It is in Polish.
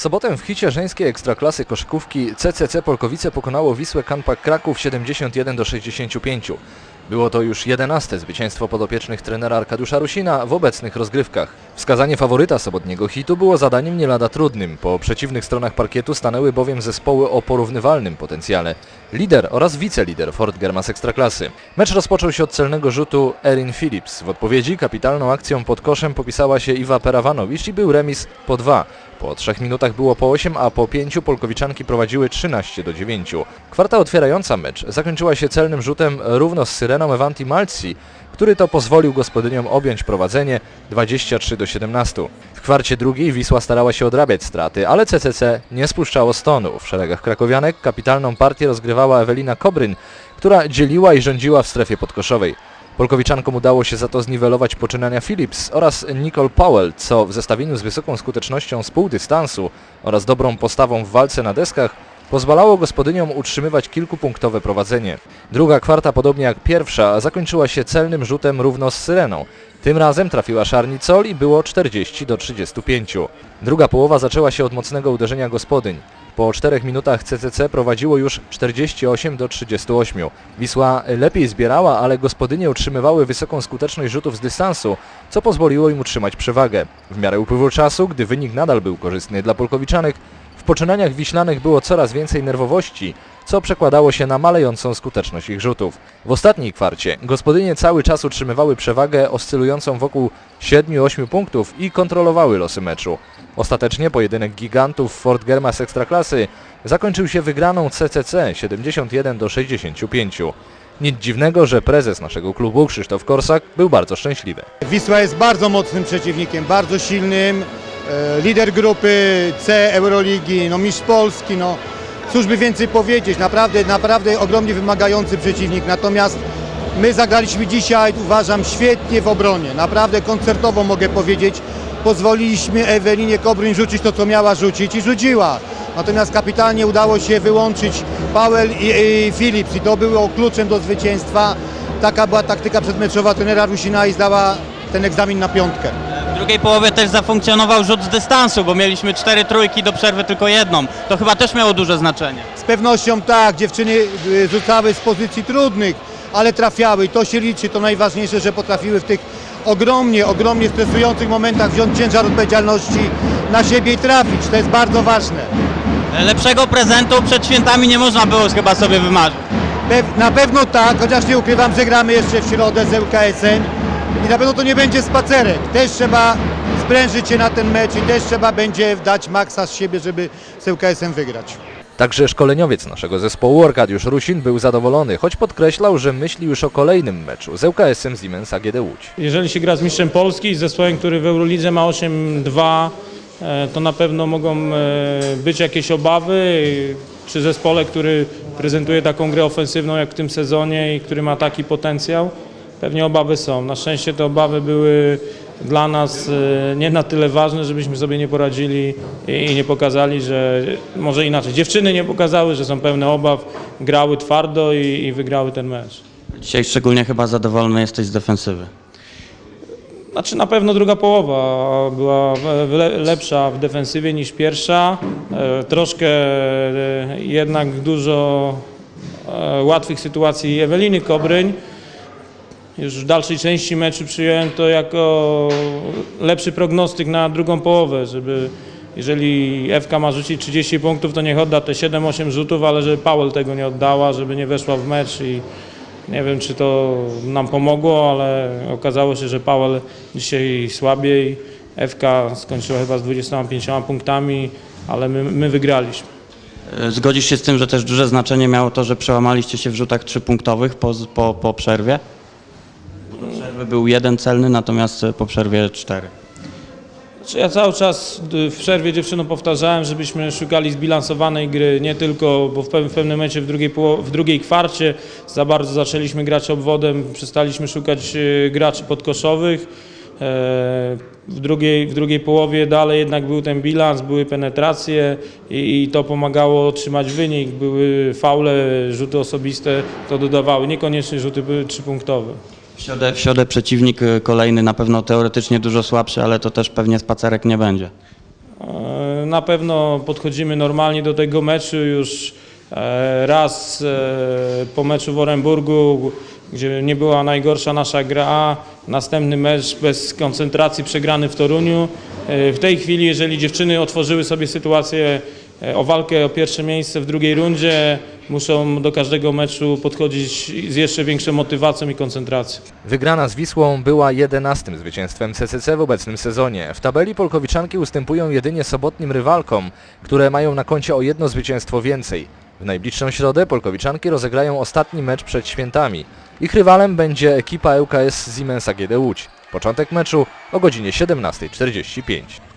sobotę w hicie żeńskiej ekstraklasy koszykówki CCC Polkowice pokonało Wisłę Kanpak Kraków 71 do 65. Było to już 11 zwycięstwo podopiecznych trenera Arkadiusza Rusina w obecnych rozgrywkach. Wskazanie faworyta sobotniego hitu było zadaniem nie lada trudnym. Po przeciwnych stronach parkietu stanęły bowiem zespoły o porównywalnym potencjale. Lider oraz wicelider Fort Germas Ekstraklasy. Mecz rozpoczął się od celnego rzutu Erin Phillips. W odpowiedzi kapitalną akcją pod koszem popisała się Iwa Perawanowicz i był remis po dwa. Po trzech minutach było po 8, a po pięciu Polkowiczanki prowadziły 13 do 9. Kwarta otwierająca mecz zakończyła się celnym rzutem równo z Syreną Evanti Malci, który to pozwolił gospodyniom objąć prowadzenie 23 do 17. W kwarcie drugiej Wisła starała się odrabiać straty, ale CCC nie spuszczało stonu. W szeregach krakowianek kapitalną partię rozgrywała Ewelina Kobryn, która dzieliła i rządziła w strefie podkoszowej. Polkowiczankom udało się za to zniwelować poczynania Phillips oraz Nicole Powell, co w zestawieniu z wysoką skutecznością z półdystansu oraz dobrą postawą w walce na deskach pozwalało gospodyniom utrzymywać kilkupunktowe prowadzenie. Druga kwarta, podobnie jak pierwsza, zakończyła się celnym rzutem równo z Syreną. Tym razem trafiła Szarnicol i było 40 do 35. Druga połowa zaczęła się od mocnego uderzenia gospodyń. Po 4 minutach CCC prowadziło już 48 do 38. Wisła lepiej zbierała, ale gospodynie utrzymywały wysoką skuteczność rzutów z dystansu, co pozwoliło im utrzymać przewagę. W miarę upływu czasu, gdy wynik nadal był korzystny dla Polkowiczanek, w poczynaniach wiślanych było coraz więcej nerwowości, co przekładało się na malejącą skuteczność ich rzutów. W ostatniej kwarcie gospodynie cały czas utrzymywały przewagę oscylującą wokół 7-8 punktów i kontrolowały losy meczu. Ostatecznie pojedynek gigantów Fort Germas Ekstraklasy zakończył się wygraną CCC 71 do 65. Nic dziwnego, że prezes naszego klubu Krzysztof Korsak był bardzo szczęśliwy. Wisła jest bardzo mocnym przeciwnikiem, bardzo silnym. E, lider grupy C Euroligi, no mistrz Polski, no cóż by więcej powiedzieć, naprawdę, naprawdę ogromnie wymagający przeciwnik. Natomiast my zagraliśmy dzisiaj, uważam, świetnie w obronie. Naprawdę koncertowo mogę powiedzieć. Pozwoliliśmy Ewelinie Kobryn rzucić to, co miała rzucić i rzuciła. Natomiast kapitalnie udało się wyłączyć Powell i, i Phillips i to było kluczem do zwycięstwa. Taka była taktyka przedmeczowa trenera Rusina i zdała ten egzamin na piątkę. W drugiej połowie też zafunkcjonował rzut z dystansu, bo mieliśmy cztery trójki do przerwy tylko jedną. To chyba też miało duże znaczenie. Z pewnością tak, dziewczyny y, rzucały z pozycji trudnych, ale trafiały i to się liczy, to najważniejsze, że potrafiły w tych ogromnie, ogromnie stresujących momentach wziąć ciężar odpowiedzialności na siebie i trafić. To jest bardzo ważne. Lepszego prezentu przed świętami nie można było chyba sobie wymarzyć. Na pewno tak, chociaż nie ukrywam, że gramy jeszcze w środę z ŁKS-em i na pewno to nie będzie spacerek. Też trzeba sprężyć się na ten mecz i też trzeba będzie dać maksa z siebie, żeby z ŁKS-em wygrać. Także szkoleniowiec naszego zespołu Arkadiusz Rusin był zadowolony, choć podkreślał, że myśli już o kolejnym meczu z ŁKS-em Siemens AGD Łódź. Jeżeli się gra z mistrzem Polski, z zespołem, który w Eurolidze ma 8-2, e, to na pewno mogą e, być jakieś obawy. Przy zespole, który prezentuje taką grę ofensywną jak w tym sezonie i który ma taki potencjał, pewnie obawy są. Na szczęście te obawy były dla nas e, nie na tyle ważne, żebyśmy sobie nie poradzili i nie pokazali, że może inaczej. Dziewczyny nie pokazały, że są pełne obaw, grały twardo i, i wygrały ten mecz. Dzisiaj szczególnie chyba zadowolony jesteś z defensywy. Znaczy na pewno druga połowa była lepsza w defensywie niż pierwsza. E, Troszkę e, jednak dużo e, łatwych sytuacji Eweliny Kobryń. Już w dalszej części meczu przyjąłem to jako lepszy prognostyk na drugą połowę, żeby jeżeli FK ma rzucić 30 punktów, to niech odda te 7-8 rzutów, ale żeby Powell tego nie oddała, żeby nie weszła w mecz i nie wiem, czy to nam pomogło, ale okazało się, że Powell dzisiaj słabiej. FK skończyła chyba z 25 punktami, ale my, my wygraliśmy. E, Zgodzisz się z tym, że też duże znaczenie miało to, że przełamaliście się w rzutach trzypunktowych po, po, po przerwie? Do przerwy był jeden celny, natomiast e, po przerwie cztery. Znaczy ja cały czas w przerwie dziewczynom powtarzałem, żebyśmy szukali zbilansowanej gry, nie tylko, bo w pewnym, w pewnym momencie w drugiej, w drugiej kwarcie za bardzo zaczęliśmy grać obwodem, przestaliśmy szukać y, graczy podkoszowych. E, W drugiej, w drugiej połowie dalej jednak był ten bilans, były penetracje i, i to pomagało otrzymać wynik. Były faule, rzuty osobiste, to dodawały, niekoniecznie rzuty były trzypunktowe. W środę, przeciwnik e, kolejny, na pewno teoretycznie dużo słabszy, ale to też pewnie spacerek nie będzie. E, Na pewno podchodzimy normalnie do tego meczu już e, raz e, po meczu w Oremburgu, gdzie nie była najgorsza nasza gra, następny mecz bez koncentracji przegrany w Toruniu. W tej chwili, jeżeli dziewczyny otworzyły sobie sytuację o walkę o pierwsze miejsce w drugiej rundzie, muszą do każdego meczu podchodzić z jeszcze większą motywacją i koncentracją. Wygrana z Wisłą była 11 zwycięstwem CCC w obecnym sezonie. W tabeli Polkowiczanki ustępują jedynie sobotnim rywalkom, które mają na koncie o jedno zwycięstwo więcej. W najbliższą środę Polkowiczanki rozegrają ostatni mecz przed świętami. Ich rywalem będzie ekipa ŁKS Siemens AGD Łódź. Początek meczu o godzinie 17.45.